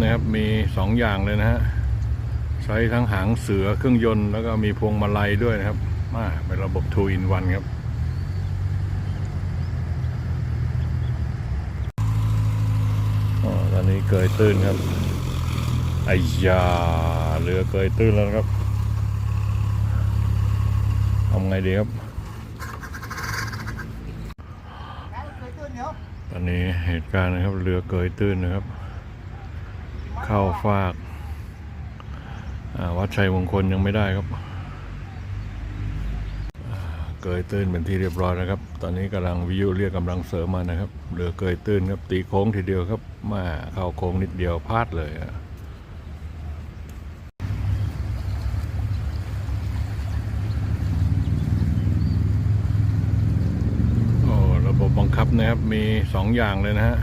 นะครับ มีสองอย่างเลยนะฮะใช้ทั้งหางเสือเครื่องยนต์แล้วก็มีพวงมาลัยด้วยนะครับมาเป็นระบบ2 in 1ครับอ๋อตอนนี้เกยตื้นครับไอ้ยาเรือเกยตื้นแล้วครับทำไงดีครับตอนนี้เหตุการณ์นะครับ เรือเกยตื้นนะครับ เข้าฟากวัดชัยมงคลยังไม่ได้ครับ เกยตื้นเป็นที่เรียบร้อยนะครับ ตอนนี้กำลังวิทยุเรียกกำลังเสริมมานะครับเรือเกยตื้นครับตีโค้งทีเดียวครับ มาเข้าโค้งนิดเดียวพลาดเลยอะโอ้ระบบบังคับนะครับ มีสองอย่างเลยนะฮะ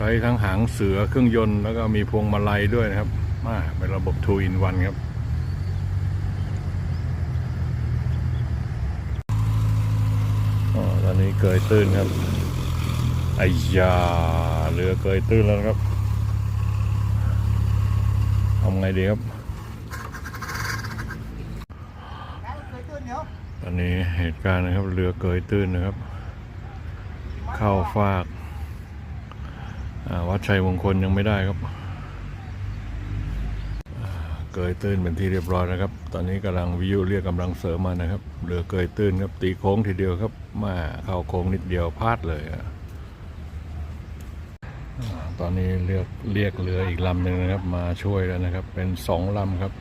ช้ทั้งหางเสือเครื่องยนต์ แล้วก็มีพวงมาลัยด้วยนะครับ มาเป็นระบบ 2 in 1ครับ อ๋อ ตอนนี้เกยตื้นครับไอ้ยาเรือเกยตื้นแล้วนะครับทำไงดีครับ ตอนนี้เหตุการณ์นะครับ เรือเกยตื้นนะครับ เข้าฟาก วัดชัยมงคลยังไม่ได้ครับ เกยตื้นเป็นที่เรียบร้อยนะครับ ตอนนี้กำลังวิทยุเรียกกำลังเสริมมานะครับเรือเกยตื้นครับตีโค้งทีเดียวครับมาเข้าโค้งนิดเดียวพลาดเลยอะตอนนี้เรียกเรียกเรืออีกลำหนึ่งนะครับ มาช่วยแล้วนะครับ เป็นสองลำครับ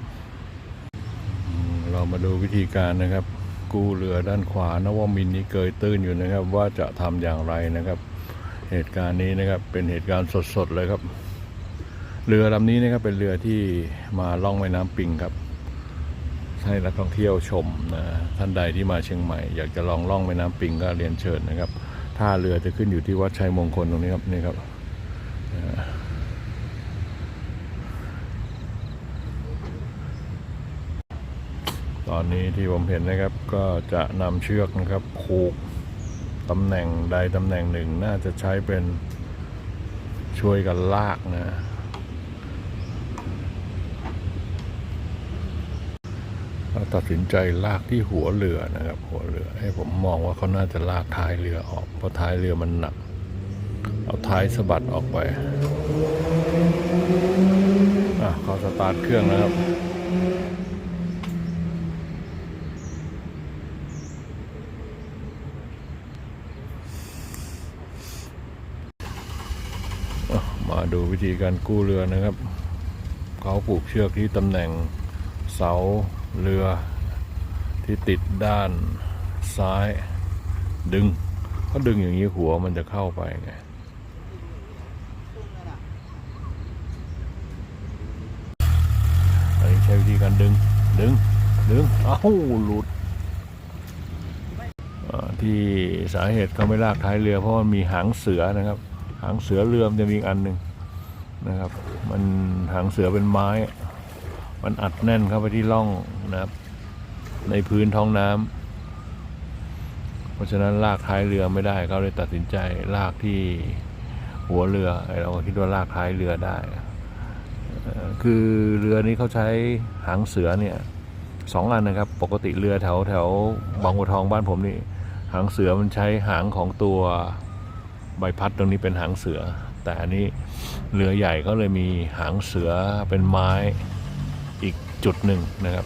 เรามาดูวิธีการนะครับ กู้เรือด้านขวานวมินนี้เกยตื้นอยู่นะครับ ว่าจะทำอย่างไรนะครับ เหตุการณ์นี้นะครับเป็นเหตุการณ์สดๆเลยครับ เรือลำนี้นะครับเป็นเรือที่มาล่องแม่น้ำปิงครับให้นักท่องเที่ยวชมนะท่านใดที่มาเชียงใหม่ อยากจะลองล่องแม่น้ำปิงก็เรียนเชิญนะครับท่าเรือจะขึ้นอยู่ที่วัดชัยมงคลตรงนี้ครับนี่ครับตอนนี้ที่ผมเห็นนะครับก็จะนำเชือกนะครับผูก ตำแหน่งใดตำแหน่งหนึ่งน่าจะใช้เป็นช่วยกันลากนะเราตัดสินใจลากที่หัวเรือนะครับ หัวเรือ ให้ผมมองว่าเขาน่าจะลากท้ายเรือออก เพราะท้ายเรือมันหนัก เอาท้ายสะบัดออกไปอะเขาสตาร์ทเครื่องนะครับ อะมา ดูวิธีการกู้เรือนะครับ เขาผูกเชือกที่ตำแหน่งเสาเรือที่ติดด้านซ้าย ดึงเขาดึงอย่างนี้หัวมันจะเข้าไปไงอันนี้ใช้วิธีการดึง ดึง ดึง เอ้าหลุดที่สาเหตุเขาไม่ลากท้ายเรือเพราะมันมีหางเสือนะครับ หางเสือเรือมนจะมีอีกอันหนึ่ง นะครับ มันหางเสือเป็นไม้ มันอัดแน่นเข้าไปที่ร่องนะครับ ในพื้นท้องน้ำเพราะฉะนั้นลากท้ายเรือไม่ได้เขาเลยตัดสินใจลากที่หัวเรือไอเราก็คิดว่าลากท้ายเรือได้ คือเรือนี้เขาใช้หางเสือเนี่ยสองอันนะครับ ปกติเรือแถวแถวบางบัวทองบ้านผมนี่หางเสือมันใช้หางของตัวใบพัดตรงนี้เป็นหางเสือ แต่อันนี้เรือใหญ่ก็เลยมีหางเสือเป็นไม้อีกจุดหนึ่งนะครับ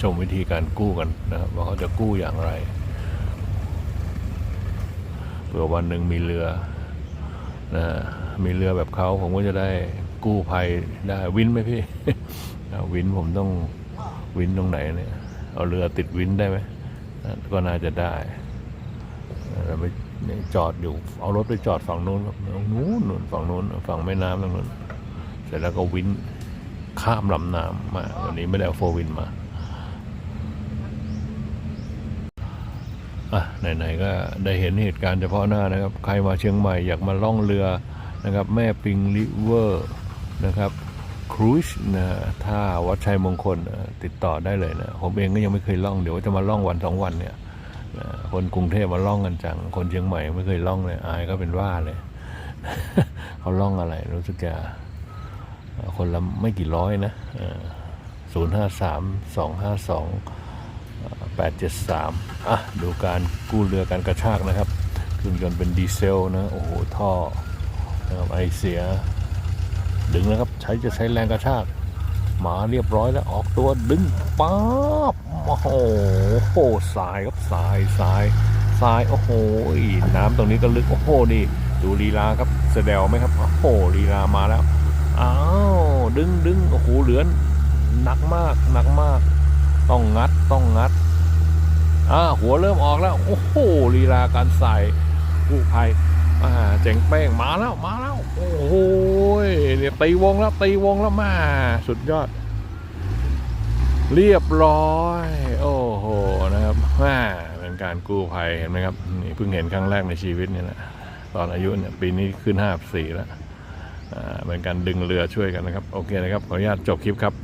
ชมวิธีการกู้กันนะครับว่าเขาจะกู้อย่างไรเผื่อวันหนึ่งมีเรือนะมีเรือแบบเขาผมก็จะได้กู้ภัยได้วินไหมพี่วินผมต้องวินตรงไหนเนี่ยเอาเรือติดวินได้ไหมก็น่าจะได้เราไป จอดอยู่ เอารถไปจอดฝั่งนู้นครับนู้นนู้นฝั่งนู้นฝั่งแม่น้ำตรงนู้นเสร็จแล้วก็วินข้ามลำน้ำมา วันนี้ไม่ได้เอาโฟวินมาอะไหนๆก็ได้เห็นเหตุการณ์เฉพาะหน้านะครับ ใครมาเชียงใหม่อยากมาล่องเรือนะครับ แม่ปิงริเวอร์นะครับครูซนะถ้าวัดชัยมงคลติดต่อได้เลยนะ ผมเองก็ยังไม่เคยล่อง เดี๋ยวจะมาล่องวันสองวันเนี่ย คนกรุงเทพมาล่องกันจัง คนเชียงใหม่ไม่เคยล่องเลยอายก็เป็นว่าเลย เขาล่องอะไร รู้สึกจะคนละไม่กี่ร้อยนะศูนย์ห้าสามสองห้าสองแปดเจ็ดสามอะ ดูการกู้เรือการกระชากนะครับเครื่องยนต์เป็นดีเซลนะ โอ้โห ท่อนะครับไอเสีย ดึงนะครับ ใช้จะใช้แรงกระชาก มาเรียบร้อยแล้วออกตัวดึงป๊าบโอ้โหโหสายครับสายสายสายโอ้โหน้ำตรงนี้ก็ลึกโอ้โหนี่ ดูลีลาครับเสดวไหมครับโอ้โหลีลามาแล้วอ้าวดึงดึงโอ้โหเหลือนหนักมากหนักมาก ต้องงัดต้องงัดอ่าหัวเริ่มออกแล้ว โอ้โหลีลาการใส่กู้ภัย จ๋งเป้งมาแล้วมาแล้วโอ้โหเนี่ยตีวงแล้วตีวงแล้วมาสุดยอด เรียบร้อย โอ้โหนะครับมาเป็นการกู้ภัยเห็นไหมครับนี่เพิ่งเห็นครั้งแรกในชีวิตนี่แหละตอนอายุเนี่ยปีนี้ขึ้นห้าสี่แล้วอ่าเป็นการดึงเรือช่วยกันนะครับ โอเคนะครับขออนุญาตจบคลิปครับ